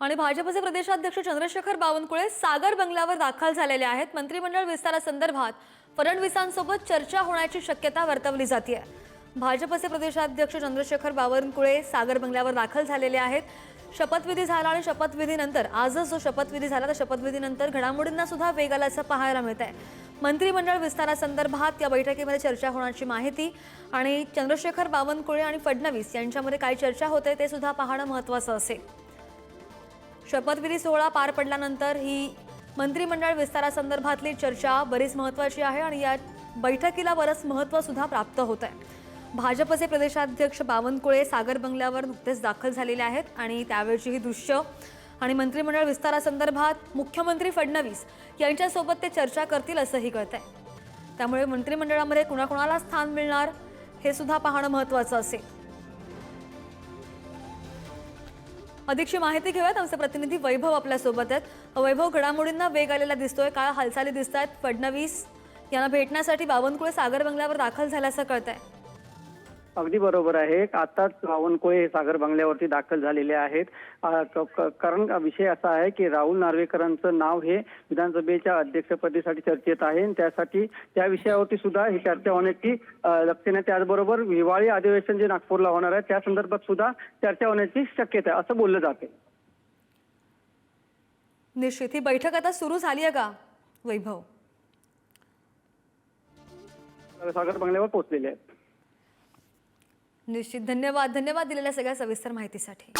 आणि भाजपचे प्रदेशाध्यक्ष चंद्रशेखर बावनकुळे सागर बंगल्यावर दाखल झालेले आहेत. मंत्रिमंडळ विस्तारासंदर्भात फडणवीसांसोबत चर्चा होण्याची शक्यता वर्तवली जाते भाजपचे प्रदेशाध्यक्ष चंद्रशेखर बावनकुळे सागर बंगल्यावर दाखल झालेले आहेत. शपथविधी झाला आणि शपथविधीनंतर आजच जो शपथविधी झाला त्या शपथविधीनंतर घडामोडींना सुद्धा वेग आल्याचं पाहायला मिळत आहे मंत्रिमंडळ विस्तारासंदर्भात या बैठकीमध्ये चर्चा होण्याची माहिती आणि चंद्रशेखर बावनकुळे आणि फडणवीस यांच्यामध्ये काय चर्चा होते ते सुद्धा पाहणं महत्त्वाचं असेल. शपथविधी सोहळा पार पडल्यानंतर ही मंत्रिमंडळ विस्तारासंदर्भातली चर्चा बरीच महत्त्वाची आहे आणि या बैठकीला बरंच महत्त्वसुद्धा प्राप्त होत आहे. भाजपचे प्रदेशाध्यक्ष बावनकुळे सागर बंगल्यावर नुकतेच दाखल झालेले आहेत आणि त्यावेळची ही दृश्य आणि मंत्रिमंडळ विस्तारासंदर्भात मुख्यमंत्री फडणवीस यांच्यासोबत ते चर्चा करतील असंही कळत आहे त्यामुळे मंत्रिमंडळामध्ये कुणाकुणाला स्थान मिळणार हे सुद्धा पाहणं महत्त्वाचं असेल. अधिकची माहिती घेऊयात. आमचे प्रतिनिधी वैभव आपल्यासोबत आहेत. वैभव घडामोडींना वेग आलेला दिसतोय. काळ हालचाली दिसत आहेत फडणवीस यांना भेटण्यासाठी बावनकुळे सागर बंगल्यावर दाखल झाल्याचं कळत आहे अगदी बरोबर आहे. आताच बावनकुळे हे सागर बंगल्यावरती दाखल झालेले आहेत. कारण विषय असा आहे की राहुल नार्वेकरांचं नाव हे विधानसभेच्या अध्यक्षपदीसाठी चर्चेत आहे. आणि त्यासाठी त्या विषयावरती सुद्धा ही चर्चा होण्याची लक्षणं. त्याचबरोबर हिवाळी अधिवेशन जे नागपूरला होणार आहे त्या संदर्भात सुद्धा चर्चा होण्याची शक्यता आहे असं बोललं जाते निश्चित. ही बैठक आता सुरू झाली आहे का वैभव? सागर बंगल्यावर पोहोचलेले आहेत. निश्चित. धन्यवाद धन्यवाद दिलेल्या सगळ्या सविस्तर माहितीसाठी.